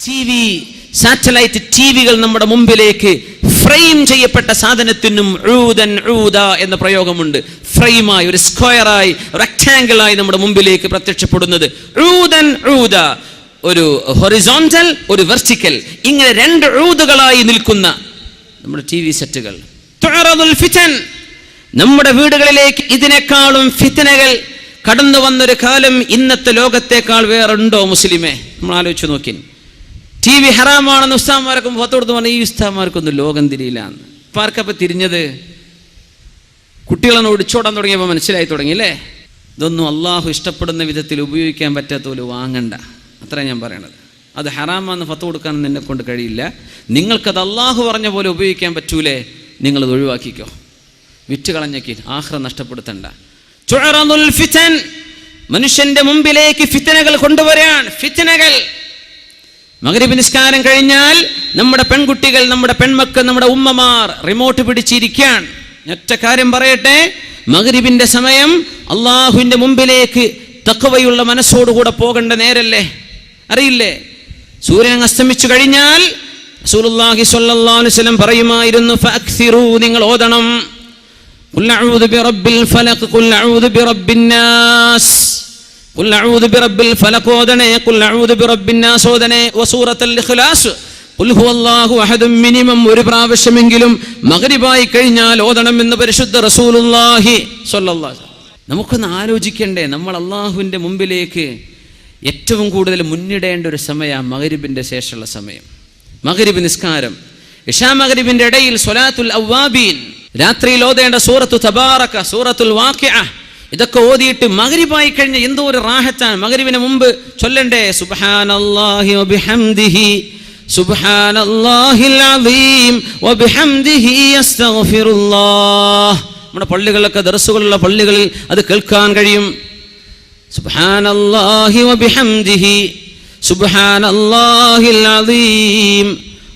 T V satellite T വികൾ നമ്മുടെ മുമ്പിലേക്ക് ഫ്രെയിം ചെയ്യപ്പെട്ട സാധനത്തിനും ഊതൻ ഊത എന്ന പ്രയോഗമുണ്ട്. ഫ്രെയിമായി ഒരു സ്ക്വയറായി റെക്ടാങ്കിളായി നമ്മുടെ മുമ്പിലേക്ക് പ്രത്യക്ഷപ്പെടുന്നത്. ഊതൻ ഊത ഒരു ഹൊറിസോണ്ടൽ ഒരു വെർട്ടിക്കൽ ഇങ്ങനെ രണ്ട് ഊതുകളായി നിൽക്കുന്ന നമ്മുടെ ടി വി സെറ്റുകൾ നമ്മുടെ വീടുകളിലേക്ക് ഇതിനേക്കാളും ഫിത്തനകൾ കടന്നു വന്നൊരു കാലം ഇന്നത്തെ ലോകത്തേക്കാൾ വേറുണ്ടോ മുസ്ലിമേ? നമ്മൾ ആലോചിച്ച് നോക്കി ടി വി ഹറാമാണെന്ന് ഉസ്താമാർക്കും പുറത്തു കൊടുത്ത് പറഞ്ഞാൽ ഈ ഉസ്താമാർക്കൊന്നും ലോകം തിരിയില്ലാന്ന് ഇപ്പം ആർക്കപ്പം തിരിഞ്ഞത് കുട്ടികളെ ഒടിച്ചോടാൻ തുടങ്ങിയപ്പോൾ മനസ്സിലായി തുടങ്ങി അല്ലേ? ഇതൊന്നും അള്ളാഹു ഇഷ്ടപ്പെടുന്ന വിധത്തിൽ ഉപയോഗിക്കാൻ പറ്റാത്ത പോലെ വാങ്ങണ്ട. അത്ര ഞാൻ പറയണത്. അത് ഹറാമാന്ന് ഫത്ത് കൊടുക്കാനൊന്നും എന്നെ കൊണ്ട് കഴിയില്ല. നിങ്ങൾക്കത് അള്ളാഹു പറഞ്ഞ പോലെ ഉപയോഗിക്കാൻ പറ്റൂലേ നിങ്ങളത് ഒഴിവാക്കിക്കോ. വിറ്റ് കളഞ്ഞേക്ക് ആഹ്റ നഷ്ടപ്പെടുത്തണ്ട. മനുഷ്യന്റെ മുമ്പിലേക്ക് ഫിത്തനകൾ കൊണ്ടുവരാൻ ഫിത്തനകൾ മകരബ് നിസ്കാരം കഴിഞ്ഞാൽ നമ്മുടെ പെൺകുട്ടികൾ നമ്മുടെ പെൺമക്കൾ നമ്മുടെ ഉമ്മമാർ റിമോട്ട് പിടിച്ചിരിക്കാൻ ഒറ്റ കാര്യം പറയട്ടെ. മകരിബിന്റെ സമയം അള്ളാഹുവിന്റെ മുമ്പിലേക്ക് തക്കവയുള്ള മനസ്സോടുകൂടെ പോകേണ്ട നേരല്ലേ? അറിയില്ലേ? സൂര്യൻ അസ്തമിച്ചു കഴിഞ്ഞാൽ റസൂലുള്ളാഹി സ്വല്ലല്ലാഹു അലൈഹി വസല്ലം പറയുമായിരുന്നു ഫഅക്സിറു നിങ്ങൾ ഓതണം. ഖുൽ അഊദു ബിറബ്ബിൽ ഫലഖ് ഖുൽ അഊദു ബിറബ്ബിൻ നാസ്. മിനിമം ഒരു പ്രാവശ്യമെങ്കിലും മഗ്രിബായി കഴിഞ്ഞാൽ ഓതണം എന്ന് പരിശുദ്ധ സ്വല്ലല്ലാഹു നമുക്കൊന്ന് ആലോചിക്കണ്ടേ നമ്മൾ അള്ളാഹുവിന്റെ മുമ്പിലേക്ക് ഏറ്റവും കൂടുതൽ മുന്നിടേണ്ട ഒരു സമയമാണ് മകരിബിന്റെ ശേഷമുള്ള സമയം. മകരിബ് നിസ്കാരം. ഇഷാ മകരിബിന്റെ ഇടയിൽ സ്വലാത്തുൽ അവ്വാബീൻ. രാത്രിയിൽ ഓതേണ്ട സൂറത്തു തബാറക്ക സൂറത്തുൽ വാക്യ ഇതൊക്കെ ഓതിയിട്ട് മകരിപ്പായി കഴിഞ്ഞ എന്തോ ഒരു റാഹത്താണ്. മകരിവിന് മുമ്പ് ചൊല്ലണ്ടേ? സുബാനല്ലാഹി ഒബിഹംദിഹി സുബാനല്ലാഹിൽ അദീം ഒബിഹംദിഹി അസ്തഗ്ഫിറുല്ലാഹ്. നമ്മുടെ പള്ളികളിലൊക്കെ ദർസുകളുള്ള പള്ളികളിൽ അത് കേൾക്കാൻ കഴിയും. സുബാനല്ലാഹി ഒബിഹംദിഹി സുബാനല്ലാഹിൽ അദീം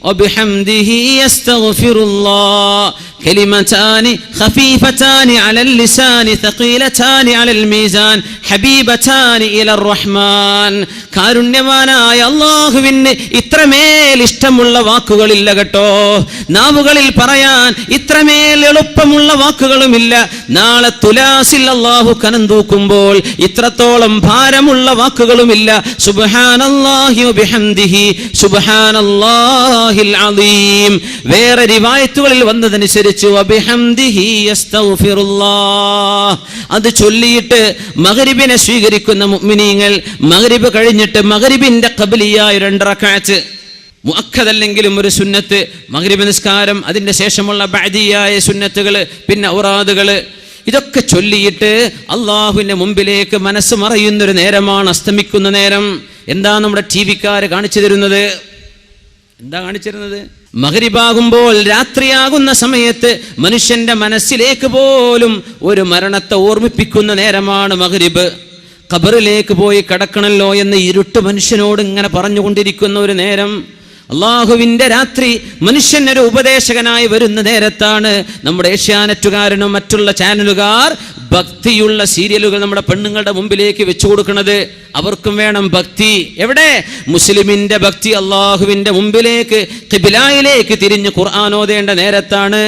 ഒബിഹംദിഹി അസ്തഗ്ഫിറുല്ലാഹ്. كلمتان خفيفتان على اللسان ثقيلتان على الميزان حبيبتان إلى الرحمن കാരുണ്യവാനായ അള്ളാഹുവിന് ഇത്രമേൽ ഇഷ്ടമുള്ള വാക്കുകളില്ല കേട്ടോ നാവുകളിൽ പറയാൻ ഇത്രമേൽ എളുപ്പമുള്ള വാക്കുകളുമില്ല നാളെ തുലാസിൽ അള്ളാഹു കനം തൂക്കുമ്പോൾ ഇത്രത്തോളം ഭാരമുള്ള വാക്കുകളുമില്ല സുബ്ഹാനല്ലാഹി വബിഹംദിഹി സുബ്ഹാനല്ലാഹിൽ അലീം വേറെ റിവായത്തുകളിൽ വന്നതനുസരിച്ച് അസ്തഗ്ഫിറുല്ലാഹ് അത് ചൊല്ലിയിട്ട് മകരിബിനെ സ്വീകരിക്കുന്ന മുഅ്മിനീങ്ങൾ മകരിബ് കഴിഞ്ഞിട്ട് മഗ്രിബിന്റെ ഖബലിയായ കാച്ച് മുഖതല്ലെങ്കിലും ഒരു സുന്നത്ത്. മകരിബ് നിസ്കാരം അതിന്റെ ശേഷമുള്ള ബഅദിയായ സുന്നത്തുകൾ പിന്നെ ഔറാദുകൾ ഇതൊക്കെ ചൊല്ലിയിട്ട് അള്ളാഹുവിന്റെ മുമ്പിലേക്ക് മനസ്സ് മറയുന്നൊരു നേരമാണ് അസ്തമിക്കുന്ന നേരം. എന്താ നമ്മുടെ ടി വിക്കാര് കാണിച്ചു തരുന്നത്? എന്താ കാണിച്ചിരുന്നത് മകരിബാകുമ്പോൾ രാത്രിയാകുന്ന സമയത്ത് മനുഷ്യന്റെ മനസ്സിലേക്ക് പോലും ഒരു മരണത്തെ ഓർമ്മിപ്പിക്കുന്ന നേരമാണ് മകരിബ് ഖബറിലേക്ക് പോയി കിടക്കണല്ലോ എന്ന് ഇരുട്ട് മനുഷ്യനോട് ഇങ്ങനെ പറഞ്ഞുകൊണ്ടിരിക്കുന്ന ഒരു നേരം. അള്ളാഹുവിന്റെ രാത്രി മനുഷ്യൻ ഒരു ഉപദേശകനായി വരുന്ന നേരത്താണ് നമ്മുടെ ഏഷ്യാനെറ്റുകാരനും മറ്റുള്ള ചാനലുകാർ ഭക്തിയുള്ള സീരിയലുകൾ നമ്മുടെ പെണ്ണുങ്ങളുടെ മുമ്പിലേക്ക് വെച്ചു കൊടുക്കുന്നത് അവർക്കും വേണം ഭക്തി. എവിടെ? മുസ്ലിമിന്റെ ഭക്തി അള്ളാഹുവിന്റെ മുമ്പിലേക്ക് കിബിലായിലേക്ക് തിരിഞ്ഞ് ഖുർആാനോദേണ്ട നേരത്താണ്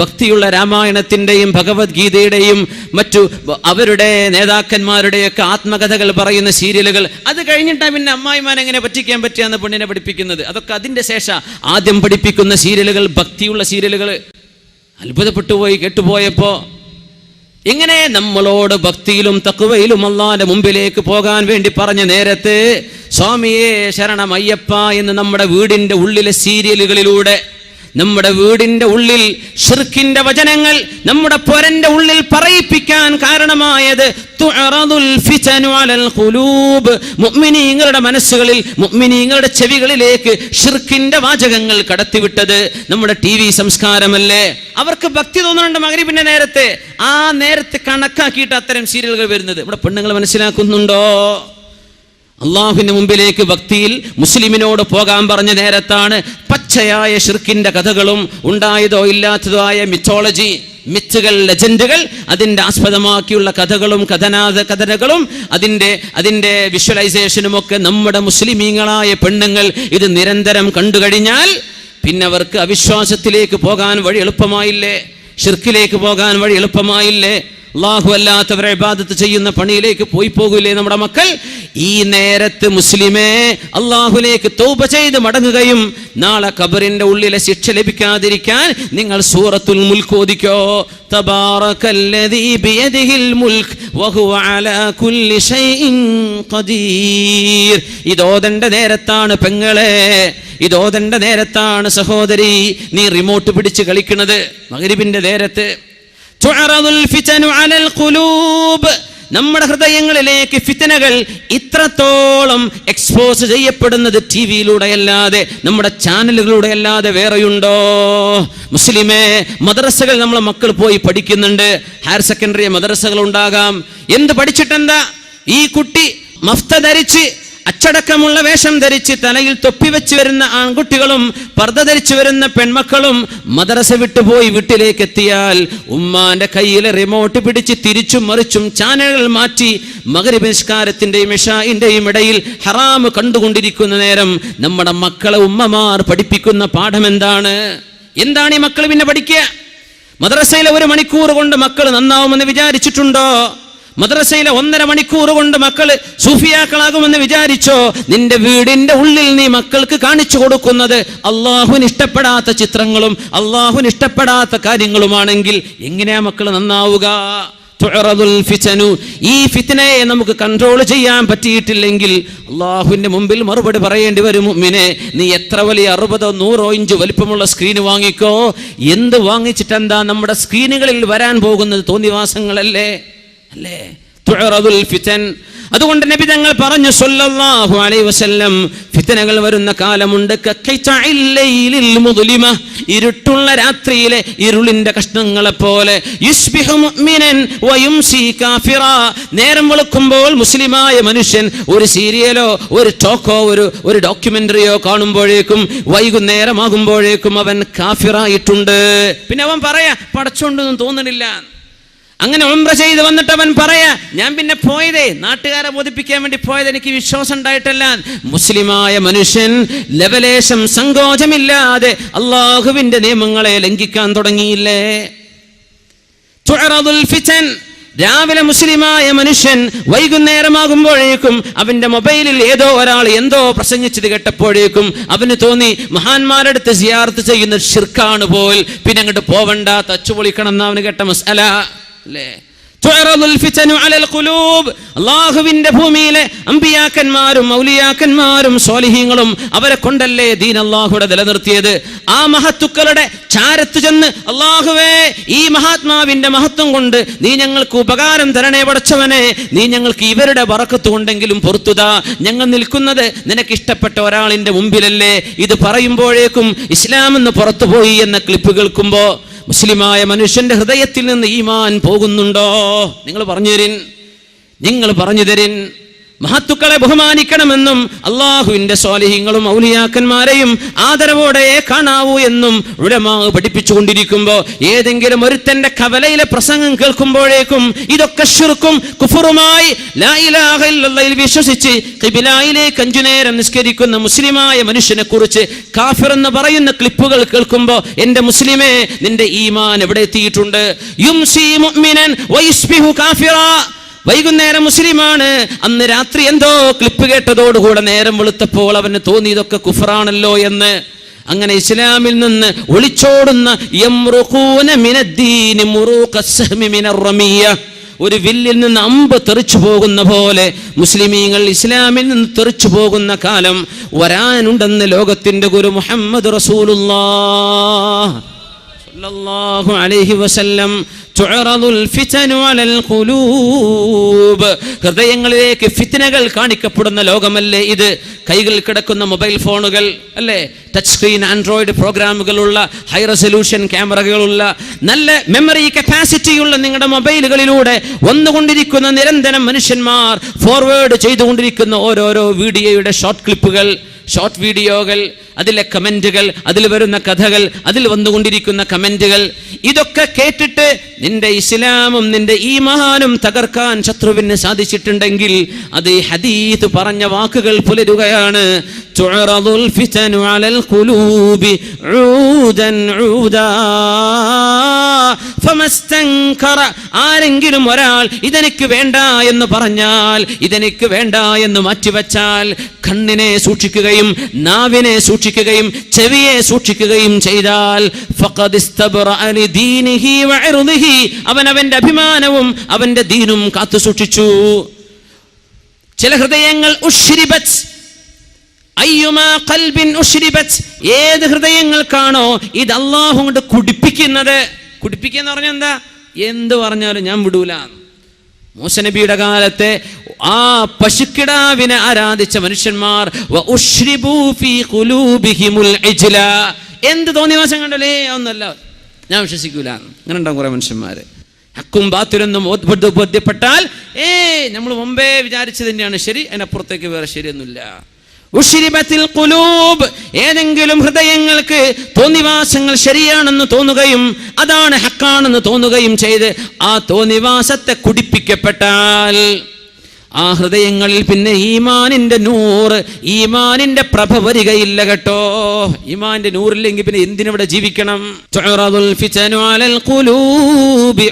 ഭക്തിയുള്ള രാമായണത്തിന്റെയും ഭഗവത്ഗീതയുടെയും മറ്റു അവരുടെ നേതാക്കന്മാരുടെയൊക്കെ ആത്മകഥകൾ പറയുന്ന സീരിയലുകൾ. അത് കഴിഞ്ഞിട്ടാണ് പിന്നെ അമ്മായിമാൻ എങ്ങനെ പറ്റിക്കാൻ പറ്റിയാന്ന് പെണ്ണിനെ പഠിപ്പിക്കുന്നത്. അതൊക്കെ അതിന്റെ ശേഷം ആദ്യം പഠിപ്പിക്കുന്ന സീരിയലുകൾ ഭക്തിയുള്ള സീരിയലുകൾ. അത്ഭുതപ്പെട്ടു പോയി കേട്ടുപോയപ്പോ ഇങ്ങനെ നമ്മളോട് ഭക്തിയിലും തക്കുവയിലും അള്ളാന്റെ മുമ്പിലേക്ക് പോകാൻ വേണ്ടി പറഞ്ഞ നേരത്തെ സ്വാമിയെ ശരണം അയ്യപ്പ എന്ന് നമ്മുടെ വീടിന്റെ ഉള്ളിലെ സീരിയലുകളിലൂടെ നമ്മുടെ വീടിന്റെ ഉള്ളിൽ ഷിർഖിന്റെ വചനങ്ങൾ നമ്മുടെ പൊരന്റെ ഉള്ളിൽ പറയിപ്പിക്കാൻ കാരണമായത് മുഅ്മിനീങ്ങളുടെ മനസ്സുകളിൽ മുഅ്മിനീങ്ങളുടെ ചെവികളിലേക്ക് ഷിർക്കിന്റെ വാചകങ്ങൾ കടത്തിവിട്ടത് നമ്മുടെ ടി വി സംസ്കാരമല്ലേ? അവർക്ക് ഭക്തി തോന്നുന്നുണ്ട് മകരിബിന്റെ നേരത്തെ. ആ നേരത്തെ കണക്കാക്കിയിട്ട് അത്തരം സീരിയലുകൾ വരുന്നത്. ഇവിടെ പെണ്ണുങ്ങൾ മനസ്സിലാക്കുന്നുണ്ടോ? അള്ളാഹുവിന്റെ മുമ്പിലേക്ക് ഭക്തിയിൽ മുസ്ലിമിനോട് പോകാൻ പറഞ്ഞ നേരത്താണ് പച്ചയായ ഷിർക്കിന്റെ കഥകളും ഉണ്ടായതോ ഇല്ലാത്തതോ ആയ മിത്തോളജി മിത്തുകൾ ലെജൻഡുകൾ അതിന്റെ ആസ്പദമാക്കിയുള്ള കഥകളും കഥനാഥ കഥനകളും അതിന്റെ അതിന്റെ വിഷ്വലൈസേഷനും ഒക്കെ നമ്മുടെ മുസ്ലിമീങ്ങളായ പെണ്ണുങ്ങൾ ഇത് നിരന്തരം കണ്ടു കഴിഞ്ഞാൽ പിന്നെ അവർക്ക് അവിശ്വാസത്തിലേക്ക് പോകാൻ വഴി എളുപ്പമായില്ലേ? ഷിർക്കിലേക്ക് പോകാൻ വഴി എളുപ്പമായില്ലേ? അള്ളാഹു അല്ലാത്തവരെ ഇബാദത്ത് ചെയ്യുന്ന പണിയിലേക്ക് പോയി പോകില്ലേ നമ്മുടെ മക്കൾ? ഈ നേരത്ത് മുസ്ലിമേ അള്ളാഹുലേക്ക് തൗബ ചെയ്ത് മടങ്ങുകയും നാളെ കബറിന്റെ ഉള്ളിലെ ശിക്ഷ ലഭിക്കാതിരിക്കാൻ നിങ്ങൾ സൂറത്തുൽ മുൽക്ക് ഓദിക്കോ തബാറകല്ലദീ ബിയദിഹിൽ മുൽക്ക് വഹുവ അലാ കുല്ലി ഷൈഇൻ ഖദീർ. ഇതോദന്റെ നേരത്താണ് പെങ്ങളെ ഇതോതന്റെ നേരത്താണ് സഹോദരി നീ റിമോട്ട് പിടിച്ച് കളിക്കുന്നത് മകരിബിന്റെ നേരത്ത്. നമ്മുടെ ഹൃദയങ്ങളിലേക്ക് ഫിത്തനകൾ ഇത്രത്തോളം എക്സ്പോസ് ചെയ്യപ്പെടുന്നത് ടി വിയിലൂടെ അല്ലാതെ നമ്മുടെ ചാനലുകളിലൂടെ അല്ലാതെ വേറെയുണ്ടോ? മുസ്ലിമേ മദ്രസകൾ നമ്മളെ മക്കൾ പോയി പഠിക്കുന്നുണ്ട്. ഹയർ സെക്കൻഡറി മദ്രസകൾ ഉണ്ടാകാം എന്ത് പഠിച്ചിട്ടെന്താ? ഈ കുട്ടി മഫ്ത ധരിച്ച് അച്ചടക്കമുള്ള വേഷം ധരിച്ച് തലയിൽ തൊപ്പി വെച്ച് വരുന്ന ആൺകുട്ടികളും പർദ്ദ ധരിച്ചു വരുന്ന പെൺമക്കളും മദ്രസ വിട്ടുപോയി വീട്ടിലേക്ക് എത്തിയാൽ ഉമ്മാന്റെ കയ്യിലെ റിമോട്ട് പിടിച്ച് തിരിച്ചും മറിച്ചും ചാനലുകൾ മാറ്റി മകരപരിഷ്കാരത്തിന്റെയും ഇഷായിന്റെയും ഇടയിൽ ഹറാമ് കണ്ടുകൊണ്ടിരിക്കുന്ന നേരം നമ്മുടെ മക്കളെ ഉമ്മമാർ പഠിപ്പിക്കുന്ന പാഠം എന്താണ്? എന്താണ് ഈ മക്കൾ പിന്നെ പഠിക്കുക? മദ്രസയിലെ ഒരു മണിക്കൂർ കൊണ്ട് മക്കൾ നന്നാവുമെന്ന് വിചാരിച്ചിട്ടുണ്ടോ? മദ്രസയിലെ ഒന്നര മണിക്കൂർ കൊണ്ട് മക്കൾ സൂഫിയാക്കളാകുമെന്ന് വിചാരിച്ചോ? നിന്റെ വീടിന്റെ ഉള്ളിൽ നീ മക്കൾക്ക് കാണിച്ചു കൊടുക്കുന്നത് അള്ളാഹുവിന് ഇഷ്ടപ്പെടാത്ത ചിത്രങ്ങളും അള്ളാഹുവിന് ഇഷ്ടപ്പെടാത്ത കാര്യങ്ങളുമാണെങ്കിൽ എങ്ങനെയാ മക്കൾ നന്നാവുക. ഈ ഫിത്തനയെ നമുക്ക് കൺട്രോൾ ചെയ്യാൻ പറ്റിയിട്ടില്ലെങ്കിൽ അള്ളാഹുവിന്റെ മുമ്പിൽ മറുപടി പറയേണ്ടി വരും മുമ്മിനെ നീ എത്ര വലിയ അറുപതോ നൂറോ ഇഞ്ച് വലിപ്പമുള്ള സ്ക്രീൻ വാങ്ങിക്കോ? എന്ത് വാങ്ങിച്ചിട്ടെന്താ നമ്മുടെ സ്ക്രീനുകളിൽ വരാൻ പോകുന്നത് തോന്നിവാസങ്ങളല്ലേ? അല്ലേ? അതുകൊണ്ട് നബി തങ്ങൾ പറഞ്ഞു സല്ലല്ലാഹു അലൈഹി വസല്ലം ഫിത്തനകൾ വരുന്ന കാലമുണ്ട്. ഇരുട്ടുള്ള രാത്രിയിലെ ഇരുളിന്റെ കഷ്ണങ്ങളെ പോലെ നേരം വെളുക്കുമ്പോൾ മുസ്ലിമായ മനുഷ്യൻ ഒരു സീരിയലോ ഒരു ടോക്കോ ഒരു ഒരു ഡോക്യുമെന്ററിയോ കാണുമ്പോഴേക്കും വൈകുന്നേരമാകുമ്പോഴേക്കും അവൻ കാഫിറായിട്ടുണ്ട്. പിന്നെ അവൻ പറയാ പടച്ചോണ്ടൊന്നും തോന്നണില്ല. അങ്ങനെ ഉംറ ചെയ്ത് വന്നിട്ട് അവൻ പറയാ ഞാൻ പിന്നെ പോയതേ നാട്ടുകാരെ ബോധിപ്പിക്കാൻ വേണ്ടി പോയത് എനിക്ക് വിശ്വാസം ഉണ്ടായിട്ടല്ല. മുസ്ലിമായ മനുഷ്യൻ ലവലേശം സങ്കോചമില്ലാതെ അള്ളാഹുവിന്റെ നിയമങ്ങളെ ലംഘിക്കാൻ തുടങ്ങിയില്ലേ? രാവിലെ മുസ്ലിമായ മനുഷ്യൻ വൈകുന്നേരമാകുമ്പോഴേക്കും അവന്റെ മൊബൈലിൽ ഏതോ ഒരാൾ എന്തോ പ്രസംഗിച്ചത് കേട്ടപ്പോഴേക്കും അവന് തോന്നി മഹാന്മാരടുത്ത് സിയാർത്ത് ചെയ്യുന്ന ഷിർക്കാണ് പോൽ. പിന്നെ അങ്ങോട്ട് പോവണ്ട തച്ചു പൊളിക്കണം എന്ന് അവന് കേട്ട മസല. അല്ലേ അല്ലാഹുവിന്റെ ഭൂമിയിലെ അമ്പിയാക്കന്മാരും മൗലിയാക്കന്മാരും സോലിഹീങ്ങളും അവരെ കൊണ്ടല്ലേ ദീൻ അല്ലാഹുടെ നിലനിർത്തിയത്? ആ മഹത്തുക്കളുടെ ചാരത്ത് ചെന്ന് അള്ളാഹുവേ ഈ മഹാത്മാവിന്റെ മഹത്വം കൊണ്ട് നീ ഞങ്ങൾക്ക് ഉപകാരം തരണേ പടച്ചവനെ. നീ ഞങ്ങൾക്ക് ഇവരുടെ വറക്കത്ത് കൊണ്ടെങ്കിലും പൊറത്തുതാ. ഞങ്ങൾ നിൽക്കുന്നത് നിനക്ക് ഇഷ്ടപ്പെട്ട ഒരാളിന്റെ മുമ്പിലല്ലേ. ഇത് പറയുമ്പോഴേക്കും ഇസ്ലാം എന്ന് പുറത്തുപോയി എന്ന ക്ലിപ്പ് കേൾക്കുമ്പോ മുസ്ലിമായ മനുഷ്യന്റെ ഹൃദയത്തിൽ നിന്ന് ഈമാൻ പോകുന്നുണ്ടോ? നിങ്ങൾ പറഞ്ഞു തരിൻ. നിങ്ങൾ പറഞ്ഞു തരിൻ. മഹത്തുക്കളെ ബഹുമാനിക്കണമെന്നും അള്ളാഹുവിന്റെ സ്വാലിഹ്യങ്ങളും ഔലിയാക്കന്മാരെയും ആദരവോടെ കാണാവൂ എന്നും ഉടമാവ് പഠിപ്പിച്ചുകൊണ്ടിരിക്കുമ്പോൾ ഏതെങ്കിലും ഒരുത്തന്റെ കവലയിലെ പ്രസംഗം കേൾക്കുമ്പോഴേക്കും ഇതൊക്കെ ഷിർക്കും കുഫറുമായി വിശ്വസിച്ച് കിബിലായിലേക്ക് അഞ്ചുനേരം നിസ്കരിക്കുന്ന മുസ്ലിമായ മനുഷ്യനെ കുറിച്ച് കാഫിർ എന്ന് പറയുന്ന ക്ലിപ്പുകൾ കേൾക്കുമ്പോൾ എന്റെ മുസ്ലിമേ നിന്റെ ഈമാൻ എവിടെ എത്തിയിട്ടുണ്ട്? യുംസി മുഅ്മിനൻ വയസ്ബിഹു കാഫിറാ. വൈകുന്നേരം മുസ്ലിമാണ്. അന്ന് രാത്രി എന്തോ ക്ലിപ്പ് കേട്ടതോടുകൂടെ നേരം വെളുത്തപ്പോൾ അവന് തോന്നി ഇതൊക്കെ കുഫറാണല്ലോ എന്ന്. അങ്ങനെ ഇസ്ലാമിൽ നിന്ന് ഒളിച്ചോടുന്ന. ഒരു വില്ലിൽ നിന്ന് അമ്പ് തെറിച്ചു പോകുന്ന പോലെ മുസ്ലിമീങ്ങൾ ഇസ്ലാമിൽ നിന്ന് തെറിച്ചു പോകുന്ന കാലം വരാനുണ്ടെന്ന് ലോകത്തിന്റെ ഗുരു മുഹമ്മദ് റസൂലുള്ള അലൈഹി വസല്ലം ഹൃദയങ്ങളിലേക്ക് ഫിത്നകൾ കാണിക്കപ്പെടുന്ന ലോകമല്ലേ ഇത്? കൈകളിൽ കിടക്കുന്ന മൊബൈൽ ഫോണുകൾ അല്ലേ? ടച്ച് സ്ക്രീൻ ആൻഡ്രോയിഡ് പ്രോഗ്രാമുകളുള്ള ഹൈ റെസൊല്യൂഷൻ ക്യാമറകളുള്ള നല്ല മെമ്മറി കപ്പാസിറ്റിയുള്ള നിങ്ങളുടെ മൊബൈലുകളിലൂടെ വന്നുകൊണ്ടിരിക്കുന്ന നിരന്തരം മനുഷ്യന്മാർ ഫോർവേഡ് ചെയ്തുകൊണ്ടിരിക്കുന്ന ഓരോരോ വീഡിയോയുടെ ഷോർട്ട് ക്ലിപ്പുകൾ ഷോർട്ട് വീഡിയോകൾ അതിലെ കമന്റുകൾ അതിൽ വരുന്ന കഥകൾ അതിൽ വന്നുകൊണ്ടിരിക്കുന്ന കമന്റുകൾ ഇതൊക്കെ കേട്ടിട്ട് നിന്റെ ഇസ്ലാമും നിന്റെ ഈ മഹാനും തകർക്കാൻ ശത്രുവിന് സാധിച്ചിട്ടുണ്ടെങ്കിൽ അത് ഈ ഹദീത്ത് പറഞ്ഞ വാക്കുകൾ പുലരുകയാണ്. ആരെങ്കിലും ഒരാൾ ഇതെനിക്ക് വേണ്ട എന്ന് പറഞ്ഞാൽ ഇതെനിക്ക് വേണ്ട എന്ന് മാറ്റിവെച്ചാൽ കണ്ണിനെ സൂക്ഷിക്കുകയും നാവിനെ സൂക്ഷിക്കുകയും ചെവിയെ സൂക്ഷിക്കുകയും ചെയ്താൽ അവൻ അവന്റെ അഭിമാനവും അവന്റെ ദീനും കാത്തു സൂക്ഷിച്ചു. ചില ഹൃദയങ്ങൾ ഉശ്രിബത്ത് ഏത് ഹൃദയങ്ങൾക്കാണോ ഇത് അള്ളാഹു കൊണ്ട് കുടിപ്പിക്കുന്നത്? കുടിപ്പിക്കുക എന്ന് പറഞ്ഞാൽ എന്താ? എന്ത് പറഞ്ഞാലും ഞാൻ വിടൂല മൂസനബിയുടെ കാലത്തെ ആ പശുക്കിടാവിനെ ആരാധിച്ച മനുഷ്യന്മാർ എന്ത് തോന്നിയ ഫീ ഖുലൂബിഹിമുൽ ഇജ്ല. എന്ത് തോന്നിവാസം കണ്ടല്ലേ? ഒന്നല്ല. ഞാൻ വിശ്വസിക്കൂല. അങ്ങനെ ഉണ്ടാവും കുറെ മനുഷ്യന്മാര്. ഹക്കും ബാത്തിലൊന്നും ബോധ്യ- ബോധ്യപ്പെട്ടാൽ ഏ നമ്മൾ മുമ്പേ വിചാരിച്ചത് തന്നെയാണ്. ശരി അതിനപ്പുറത്തേക്ക് വേറെ ശരിയൊന്നുമില്ല. കുലൂബ് ഏതെങ്കിലും ഹൃദയങ്ങൾക്ക് തോന്നിവാസങ്ങൾ ശരിയാണെന്ന് തോന്നുകയും അതാണ് ഹക്കാണെന്ന് തോന്നുകയും ചെയ്ത് ആ തോന്നിവാസത്തെ കുടിപ്പിക്കപ്പെട്ടാൽ ആ ഹൃദയങ്ങളിൽ പിന്നെ ഈമാനിന്റെ നൂറ് ഈമാനിന്റെ പ്രഭ വരികയില്ല കേട്ടോ. ഈമാന്റെ നൂറില്ലെങ്കിൽ പിന്നെ എന്തിനിവിടെ ജീവിക്കണം? അലൽ ഖുലൂബി